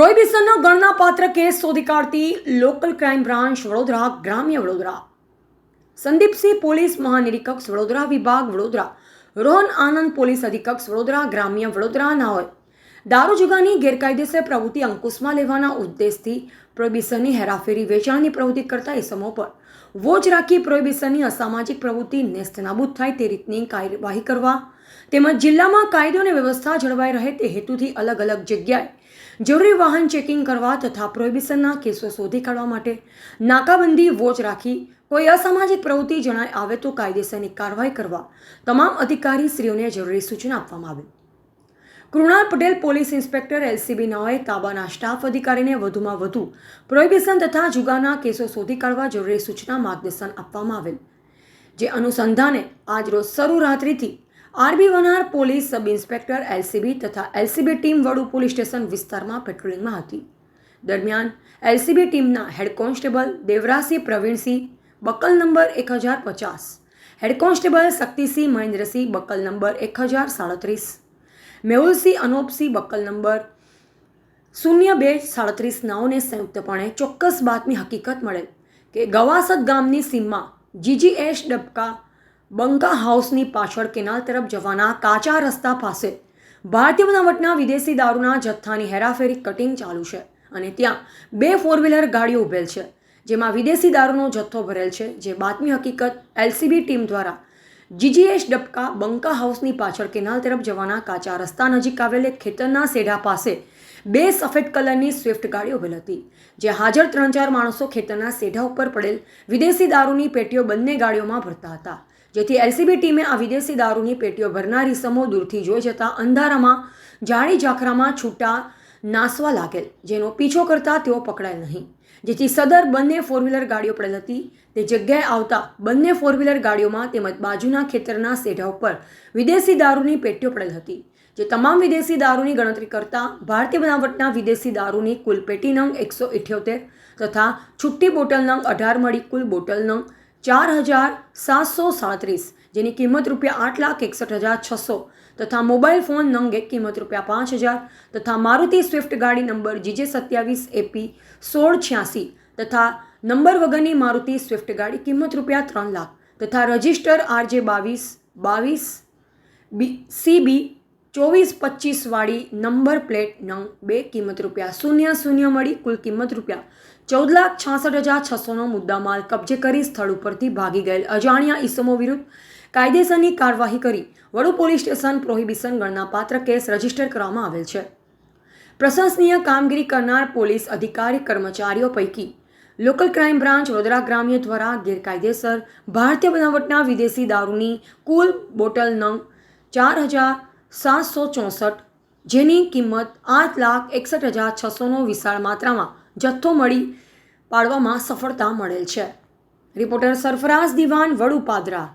પ્રોહિબિશનનો ગણનાપાત્ર કેસ શોધી કાઢતી લોકલ ક્રાઇમ બ્રાન્ચ વડોદરા, ગ્રામ્ય વડોદરા. સંદીપસિંહ પોલીસ મહાનિરીક્ષક વડોદરા વિભાગ વડોદરા. રોહન આનંદ પોલીસ અધિક્ષક વડોદરા, ગ્રામ્ય વડોદરા નાઓએ દારૂ જુગારની ગેરકાયદેસર પ્રવૃત્તિ અંકુશમાં લેવાના ઉદ્દેશથી પ્રોહિબિશનની હેરાફેરી વેચાણની પ્રવૃત્તિ કરતા ઇસમો પર વોચ રાખી પ્રોહિબિશનની અસામાજિક પ્રવૃત્તિ નેસ્તનાબૂદ થાય તે રીતની કાર્યવાહી કરવા તેમજ જિલ્લામાં કાયદો અને વ્યવસ્થા જળવાઈ રહે તે હેતુથી અલગ અલગ જગ્યાએ જરૂરી વાહન ચેકિંગ કરવા તથા પ્રોહિબિશનના કેસો શોધી કાઢવા માટે નાકાબંધી વોચ રાખી કોઈ અસામાજિક પ્રવૃત્તિ જણાય આવે તો કાયદેસરની કાર્યવાહી કરવા તમામ અધિકારીશ્રીઓને જરૂરી સૂચના આપવામાં આવી. Krunal Patel police inspector LCB નાઓએ તાબાના સ્ટાફ અધિકારીને વધુમાં વધુ પ્રોહિબિશન તથા જુગાના કેસો શોધી કાઢવા જરૂરી સૂચના માર્ગદર્શન આપવામાં આવેલ. જે અનુસંધાને આજરોજ શરૂ રાત્રિથી R B Vanar police sub inspector LCB તથા LCB team Vadu police station વિસ્તારમાં પેટ્રોલિંગમાં હતી. દરમિયાન એલસીબી ટીમના head constable Devrasinh Pravinsinh buckle number એક હજાર પચાસ, head constable Shaktisinh Mahendrasinh buckle number એક હજાર સાડત્રીસ મેહુલસિંહ અનોપસી બકલ નંબર શૂન્ય બે સાડત્રીસ નવને સંયુક્તપણે ચોક્કસ બાતમી હકીકત મળેલ કે ગવાસદ ગામની સીમમાં જીજીએસ ડબકા બંકા હાઉસની પાછળ કેનાલ તરફ જવાના કાચા રસ્તા પાસે ભારતીય બનાવટના વિદેશી દારૂના જથ્થાની હેરાફેરી કટિંગ ચાલુ છે અને ત્યાં બે ફોર વ્હીલર ગાડીઓ ઉભેલ છે, જેમાં વિદેશી દારૂનો જથ્થો ભરેલ છે, જે બાતમી હકીકત એલસીબી ટીમ દ્વારા જીજીએસ ડબકા બંકા હાઉસની પાછળ કેનાલ તરફ જવાના કાચા રસ્તા નજીક આવેલ એક ખેતરના સેઢા પાસે બે સફેદ કલરની સ્વિફ્ટ ગાડી ઉભેલ હતી, જે હાજર ત્રણ ચાર માણસો ખેતરના સેઢા ઉપર પડેલ વિદેશી દારૂની પેટીઓ બંને ગાડીઓમાં ભરતા હતા, જેથી એલસીબી ટીમે આ વિદેશી દારૂની પેટીઓ ભરનારી સમો દૂરથી જોઈ જતા અંધારામાં જાળી ઝાખરામાં છૂટા નાસવા લાગેલ, જેનો પીછો કરતા તેઓ પકડાયેલ નહીં. જેથી સદર બંને ફોર વ્હીલર ગાડીઓ પડેલ હતી. તે જગ્યાએ આવતા બંને ફોર વ્હીલર ગાડીઓમાં તેમજ બાજુના ખેતરના સેઢા ઉપર વિદેશી દારૂની પેટીઓ પડેલ હતી. જે તમામ વિદેશી દારૂની ગણતરી કરતા ભારતીય બનાવટના વિદેશી દારૂની કુલ પેટી નંગ એકસો ઇઠ્યોતેર તથા છુટ્ટી બોટલ નંગ અઢાર મળી કુલ બોટલ નંગ ચાર હજાર સાતસો સાડત્રીસ, જેની કિંમત રૂપિયા આઠ લાખ એકસઠ હજાર છસો તથા મોબાઈલ ફોન નંગે કિંમત રૂપિયા પાંચ હજાર તથા મારુતિ સ્વિફ્ટ ગાડી નંબર જીજે સત્યાવીસ એપી સોળ છ્યાસી તથા નંબર વગરની મારુતિ સ્વિફ્ટ ગાડી કિંમત રૂપિયા ત્રણ લાખ તથા રજિસ્ટર આરજે બાવીસ બાવીસ બી, સીબી ચોવીસ પચીસ વાળી નંબર પ્લેટ નંગ બે કિંમત રૂપિયા શૂન્ય શૂન્ય મળી કુલ કિંમત રૂપિયા ચૌદ લાખ છાસઠ હજાર છસોનો મુદ્દામાલ કબજે કરી સ્થળ ઉપરથી ભાગી ગયેલ અજાણ્યા ઈસમો વિરુદ્ધ કાયદેસરની કાર્યવાહી કરી. વડુ પોલીસ સ્ટેશન પ્રોહિબિશન ગણનાપાત્ર કેસ રજિસ્ટર કરવામાં આવેલ છે. પ્રશંસનીય કામગીરી કરનાર પોલીસ અધિકારી કર્મચારીઓ પૈકી લોકલ ક્રાઇમ બ્રાન્ચ વડોદરા ગ્રામ્ય દ્વારા ગેરકાયદેસર ભારતીય બનાવટના વિદેશી દારૂની કુલ બોટલ નંગ ચાર હજાર સાતસો ચોસઠ, જેની કિંમત આઠ લાખ એકસઠ હજાર છસોનો વિશાળ માત્રામાં જથ્થો મળી પાડવામાં સફળતા મળેલ છે. રિપોર્ટર સરફરાઝ દિવાન વડુ પાદરા